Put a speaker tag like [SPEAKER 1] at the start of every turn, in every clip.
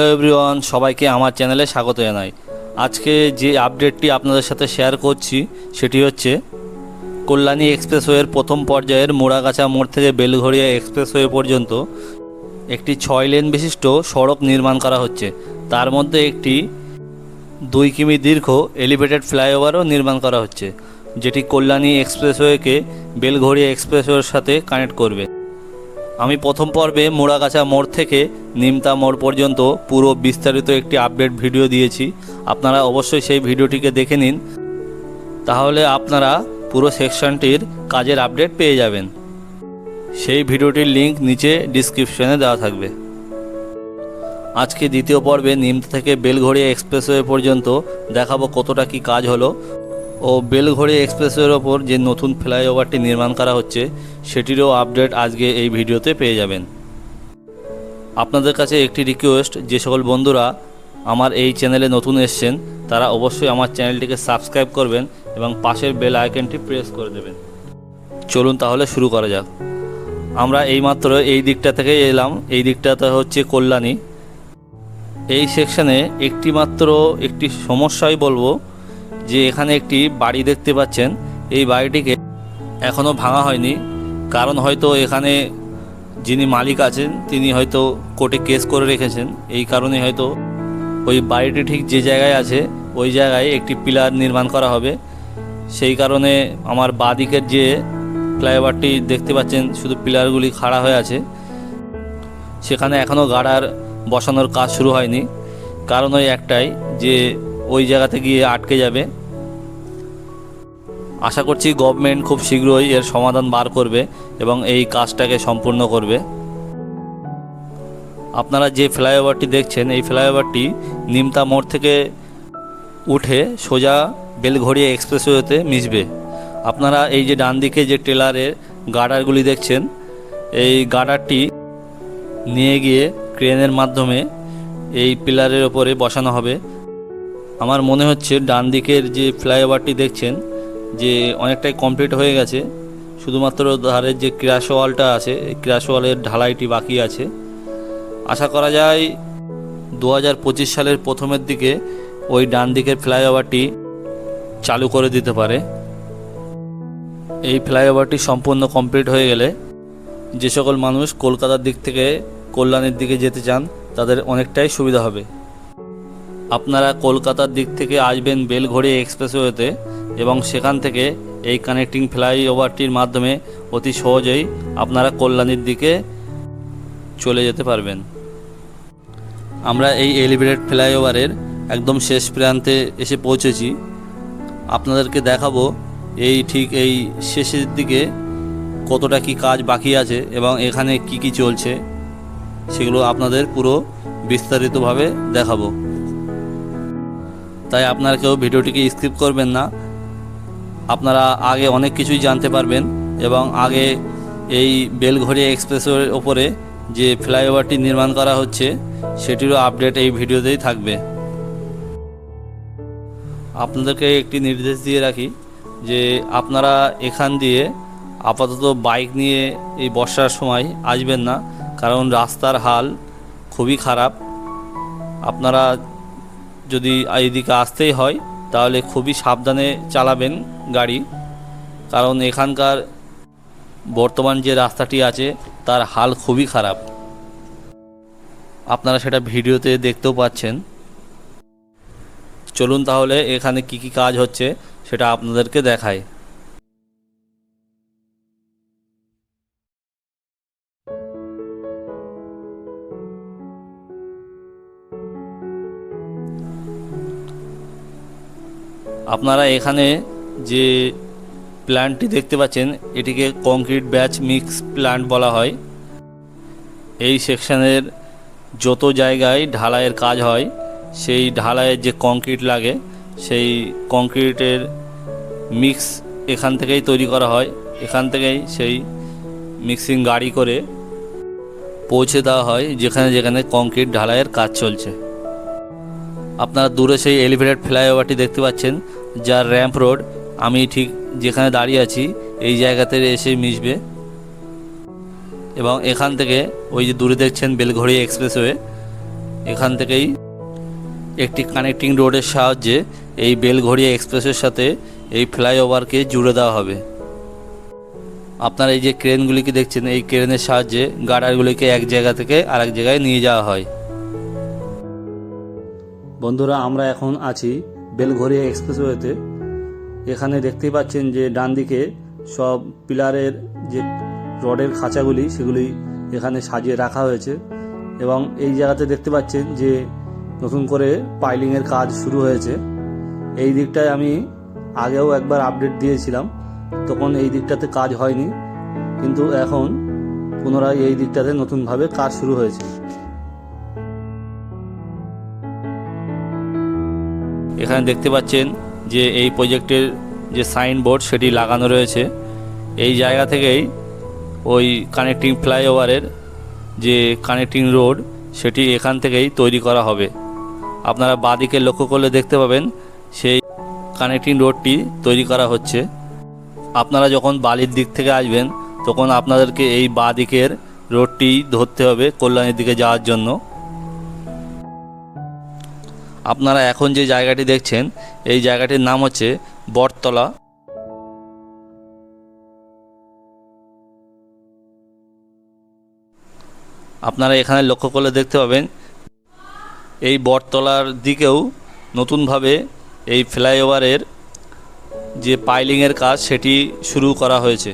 [SPEAKER 1] Hello everyone, সবাইকে আমার চ্যানেলে স্বাগত জানাই। আজকে যে আপডেটটি আপনাদের সাথে শেয়ার করছি, সেটি হচ্ছে কল্যাণী এক্সপ্রেসওয়ের প্রথম পর্যায়ের মোড়াগাছা মোড় থেকে বেলঘড়িয়া এক্সপ্রেসওয়ে পর্যন্ত একটি ছয় লেন বিশিষ্ট সড়ক নির্মাণ করা হচ্ছে। তার মধ্যে একটি দুই কিমি দীর্ঘ এলিভেটেড ফ্লাইওভারও নির্মাণ করা হচ্ছে, যেটি কল্যাণী এক্সপ্রেসওয়েকে বেলঘড়িয়া এক্সপ্রেসওয়ের সাথে কানেক্ট করবে। আমি প্রথম পর্বে মোড়াগাছা মোড় থেকে নিমতা মোড় পর্যন্ত পুরো বিস্তারিত একটি আপডেট ভিডিও দিয়েছি। আপনারা অবশ্যই সেই ভিডিওটিকে দেখে নিন। তাহলে আপনারা পুরো সেকশনটির কাজের আপডেট পেয়ে যাবেন। সেই ভিডিওটির লিংক নিচে ডিসক্রিপশনে দেওয়া থাকবে। আজকে দ্বিতীয় পর্বে নিমতা থেকে বেলঘড়িয়া এক্সপ্রেসওয়ে পর্যন্ত দেখাবো কতটা কি কাজ হলো। ও বেলঘড়ি এক্সপ্রেসওয়ের ওপর যে নতুন ফ্লাইওভারটি নির্মাণ করা হচ্ছে, সেটিরও আপডেট আজকে এই ভিডিওতে পেয়ে যাবেন। আপনাদের কাছে একটি রিকোয়েস্ট যে সকল বন্ধুরা আমার এই চ্যানেলে নতুন এসছেন, তারা অবশ্যই আমার চ্যানেলটিকে সাবস্ক্রাইব করবেন এবং পাশের বেল আইকনটি প্রেস করে দেবেন। চলুন তাহলে শুরু করা যাক। আমরা এইমাত্র এই দিকটা থেকে এলাম, এই দিকটাতে হচ্ছে কল্যাণী। এই সেকশনে একটি মাত্র একটি সমস্যাই বলব যে এখানে একটি বাড়ি দেখতে পাচ্ছেন, এই বাড়িটিকে এখনও ভাঙা হয়নি। কারণ হয়তো এখানে যিনি মালিক আছেন, তিনি হয়তো কোর্টে কেস করে রেখেছেন। এই কারণে হয়তো ওই বাড়িটি ঠিক যে জায়গায় আছে, ওই জায়গায় একটি পিলার নির্মাণ করা হবে। সেই কারণে আমার বাদিকের যে ফ্লাইওভারটি দেখতে পাচ্ছেন, শুধু পিলারগুলি খাড়া হয়ে আছে। সেখানে এখনও গাড়ার বসানোর কাজ শুরু হয়নি। কারণ ওই একটাই যে ওই জায়গাতে গিয়ে আটকে যাবে। আশা করছি গভর্নমেন্ট খুব শীঘ্রই এর সমাধান বার করবে এবং এই কাজটাকে সম্পূর্ণ করবে। আপনারা যে ফ্লাইওভারটি দেখছেন, এই ফ্লাইওভারটি নিমতা মোড় থেকে উঠে সোজা বেলঘড়িয়া এক্সপ্রেসওয়েতে মিশবে। আপনারা এই যে ডান দিকে যে টেলারের গার্ডারগুলি দেখছেন, এই গার্ডারটি নিয়ে গিয়ে ক্রেনের মাধ্যমে এই পিলারের ওপরে বসানো হবে। আমার মনে হচ্ছে ডান দিকের যে ফ্লাইওভারটি দেখছেন যে অনেকটাই কমপ্লিট হয়ে গেছে। শুধুমাত্র ধারের যে ক্র্যাশ ওয়ালটা আছে, এই ক্র্যাশ ওয়ালের ঢালাইটি বাকি আছে। আশা করা যায় দু হাজার পঁচিশ সালের প্রথমের দিকে ওই ডান দিকের ফ্লাইওভারটি চালু করে দিতে পারে। এই ফ্লাইওভারটি সম্পূর্ণ কমপ্লিট হয়ে গেলে যে সকল মানুষ কলকাতার দিক থেকে কল্যাণের দিকে যেতে চান, তাদের অনেকটাই সুবিধা হবে। আপনারা কলকাতার দিক থেকে আসবেন বেলঘড়ি এক্সপ্রেসওয়েতে। এবং সেখান থেকে এই কানেক্টিং ফ্লাইওভারটির মাধ্যমে অতি সহজেই আপনারা কল্যাণীর দিকে চলে যেতে পারবেন। আমরা এই এলিভেটেড ফ্লাইওভারের একদম শেষ প্রান্তে এসে পৌঁছেছি। আপনাদেরকে দেখাবো এই ঠিক এই শেষের দিকে কতটা কি কাজ বাকি আছে এবং এখানে কি কি চলছে, সেগুলো আপনাদের পুরো বিস্তারিতভাবে দেখাবো। তাই আপনারা কেউ ভিডিওটিকে স্কিপ করবেন না। আপনারা আগে অনেক কিছুই জানতে পারবেন এবং আগে এই বেলঘড়িয়া এক্সপ্রেসওয়ের ওপরে যে ফ্লাইওভারটি নির্মাণ করা হচ্ছে, সেটিরও আপডেট এই ভিডিওতেই থাকবে। আপনাদেরকে একটি নির্দেশ দিয়ে রাখি যে আপনারা এখান দিয়ে আপাতত বাইক নিয়ে এই বর্ষার সময় আসবেন না, কারণ রাস্তার হাল খুবই খারাপ। আপনারা যদি এইদিকে আসতেই হয় তাহলে খুবই সাবধানে চালাবেন গাড়ি। কারণ এখানকার বর্তমান যে রাস্তাটি আছে, তার হাল খুবই খারাপ। আপনারা সেটা ভিডিওতে দেখতেও পাচ্ছেন। চলুন তাহলে এখানে কি কি কাজ হচ্ছে, সেটা আপনাদেরকে দেখায় আপনারা এখানে যে প্ল্যান্টটি দেখতে পাচ্ছেন, এটিকে কংক্রিট ব্যাচ মিক্স প্ল্যান্ট বলা হয়। এই সেকশনের যত জায়গায় ঢালাইয়ের কাজ হয়, সেই ঢালাইয়ের যে কংক্রিট লাগে, সেই কংক্রিটের মিক্স এখান থেকেই তৈরি করা হয়। এখান থেকেই সেই মিক্সিং গাড়ি করে পৌঁছে দেওয়া হয়, যেখানে যেখানে কংক্রিট ঢালাইয়ের কাজ চলছে। আপনারা দূরে সেই এলিভেটেড ফ্লাইওভারটি দেখতে পাচ্ছেন। যার র্যাম্প রোড আমি ঠিক যেখানে দাঁড়িয়ে আছি, এই জায়গাতে এসে মিশবে। এবং এখান থেকে ওই যে দূরে দেখছেন বেলঘড়ি এক্সপ্রেসওয়ে এখান থেকেই একটি কানেক্টিং রোডের সাহায্যে এই বেলঘড়িয়া এক্সপ্রেসের সাথে এই ফ্লাইওভারকে জুড়ে দেওয়া হবে। আপনারা এই যে ক্রেনগুলিকে দেখছেন, এই ক্রেনের সাহায্যে গার্ডারগুলিকে এক জায়গা থেকে আরেক জায়গায় নিয়ে যাওয়া হয়। বন্ধুরা, আমরা এখন আছি বেলঘরিয়া এক্সপ্রেসওয়েতে, এখানে দেখতেই পাচ্ছেন যে ডান দিকে সব পিলারের যে রডের খাঁচাগুলি, সেগুলি এখানে সাজিয়ে রাখা হয়েছে এবং এই জায়গাতে দেখতে পাচ্ছেন যে নতুন করে পাইলিংয়ের কাজ শুরু হয়েছে। এই দিকটায় আমি আগেও একবার আপডেট দিয়েছিলাম, তখন এই দিকটাতে কাজ হয়নি, কিন্তু এখন পুনরায় এই দিকটাতে নতুনভাবে কাজ শুরু হয়েছে। এখানে দেখতে পাচ্ছেন যে এই প্রজেক্টের যে সাইনবোর্ড সেটি লাগানো রয়েছে। এই জায়গা থেকেই ওই কানেক্টিং ফ্লাইওভারের যে কানেক্টিং রোড সেটি এখান থেকেই তৈরি করা হবে। আপনারা বাঁদিকে লক্ষ্য করলে দেখতে পাবেন সেই কানেক্টিং রোডটি তৈরি করা হচ্ছে। আপনারা যখন বালির দিক থেকে আসবেন, তখন আপনাদেরকে এই বাঁ দিকের রোডটি ধরতে হবে কল্যাণীর দিকে যাওয়ার জন্য। আপনারা এখন যে জায়গাটি দেখছেন, এই জায়গাটির নাম হচ্ছে বটতলা। আপনারা এখানে লক্ষ্য করলে দেখতে পাবেন, এই বটতলার দিকেও নতুনভাবে এই ফ্লাইওভারের যে পাইলিংয়ের কাজ, সেটি শুরু করা হয়েছে।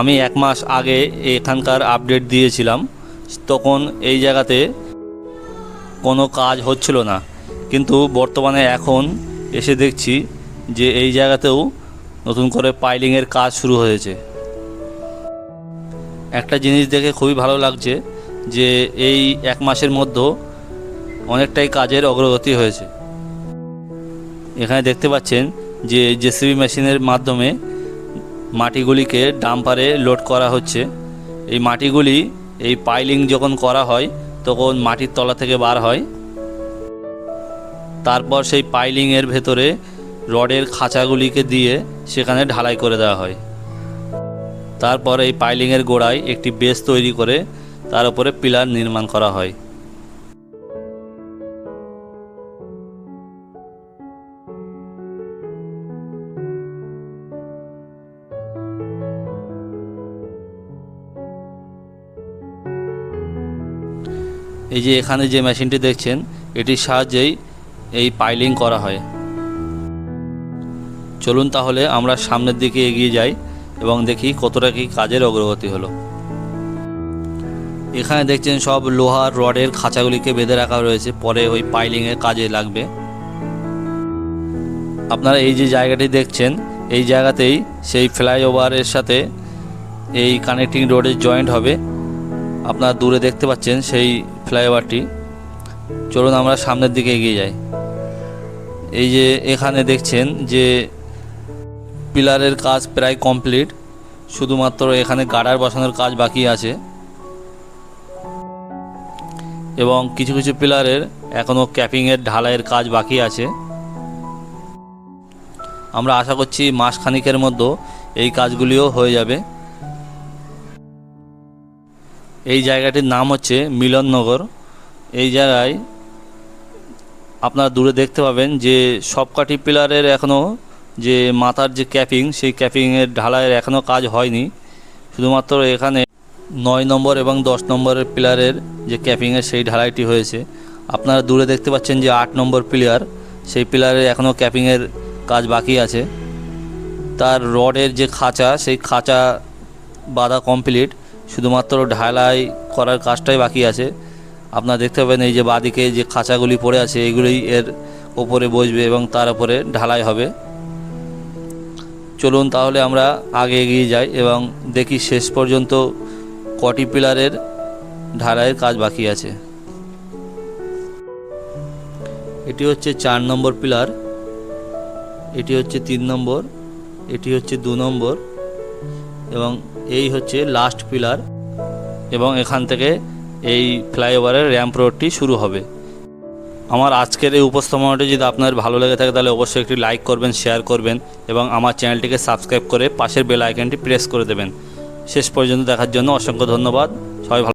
[SPEAKER 1] আমি এক মাস আগে এখানকার আপডেট দিয়েছিলাম। তখন এই জায়গাতে কোনো কাজ হচ্ছিল না। কিন্তু বর্তমানে এখন এসে দেখছি যে এই জায়গাতেও নতুন করে পাইলিংয়ের কাজ শুরু হয়েছে। একটা জিনিস দেখে খুবই ভালো লাগছে যে এই এক মাসের মধ্যে অনেকটাই কাজের অগ্রগতি হয়েছে। এখানে দেখতে পাচ্ছেন যে জেসিবি মেশিনের মাধ্যমে মাটিগুলিকে ডাম্পারে লোড করা হচ্ছে। এই মাটিগুলি, এই পাইলিং যখন করা হয় তখন মাটির তলা থেকে বার হয়। তারপর সেই পাইলিংয়ের ভেতরে রডের খাঁচাগুলিকে দিয়ে সেখানে ঢালাই করে দেওয়া হয়। তারপর এই পাইলিংয়ের গোড়ায় একটি বেস তৈরি করে তার উপরে পিলার নির্মাণ করা হয়। এই যে এখানে যে মেশিনটি দেখছেন, এটির সাহায্যেই এই পাইলিং করা হয়। চলুন তাহলে আমরা সামনের দিকে এগিয়ে যাই এবং দেখি কতটা কি কাজের অগ্রগতি হলো। এখানে দেখছেন সব লোহার রডের খাঁচাগুলিকে বেঁধে রাখা রয়েছে, পরে ওই পাইলিংয়ের কাজে লাগবে। আপনারা এই যে জায়গাটি দেখছেন, এই জায়গাতেই সেই ফ্লাইওভারের সাথে এই কানেক্টিং রোডের জয়েন্ট হবে। আপনারা দূরে দেখতে পাচ্ছেন সেই ফ্লাইওভারটি, চলুন আমরা সামনের দিকে এগিয়ে যাই। এই যে এখানে দেখছেন যে পিলারের কাজ প্রায় কমপ্লিট, শুধুমাত্র এখানে গার্ডার বসানোর কাজ বাকি আছে। এবং কিছু কিছু পিলারের এখনও ক্যাপিংয়ের ঢালাইয়ের কাজ বাকি আছে। আমরা আশা করছি মাসখানিকের মধ্যে এই কাজগুলিও হয়ে যাবে। এই জায়গাটির নাম হচ্ছে মিলননগর। এই জায়গায় আপনারা দূরে দেখতে পাবেন যে সবকটি পিলারের এখনও যে মাথার যে ক্যাপিং, সেই ক্যাপিংয়ের ঢালাইয়ের এখনও কাজ হয়নি। শুধুমাত্র এখানে নয় নম্বর এবং দশ নম্বরের পিলারের যে ক্যাপিংয়ের সেই ঢালাইটি হয়েছে। আপনারা দূরে দেখতে পাচ্ছেন যে আট নম্বর পিলার, সেই পিলারের এখনও ক্যাপিংয়ের কাজ বাকি আছে। তার রডের যে খাঁচা, সেই খাঁচা বাঁধা কমপ্লিট। শুধুমাত্র ঢালাই করার কাজটাই বাকি আছে। আপনারা দেখতে পাবেন এই যে বাদিকে যে খাঁচাগুলি পড়ে আছে, এগুলোই এর ওপরে বসবে এবং তার উপরে ঢালাই হবে। চলুন তাহলে আমরা আগে এগিয়ে যাই এবং দেখি শেষ পর্যন্ত কটি পিলারের ঢালাইয়ের কাজ বাকি আছে। এটি হচ্ছে চার নম্বর পিলার, এটি হচ্ছে তিন নম্বর, এটি হচ্ছে দু নম্বর। এবং এই হচ্ছে লাস্ট পিলার এবং এখান থেকে এই ফ্লাইওভারের র্যাম্প রোডটি শুরু হবে। আমার আজকের এই উপস্থাপনাটি যদি আপনার ভালো লেগে থাকে তাহলে অবশ্যই একটি লাইক করবেন শেয়ার করবেন এবং আমার চ্যানেলটিকে সাবস্ক্রাইব করে পাশের বেল আইকনটি প্রেস করে দেবেন। শেষ পর্যন্ত দেখার জন্য অসংখ্য ধন্যবাদ। সবাই ভালো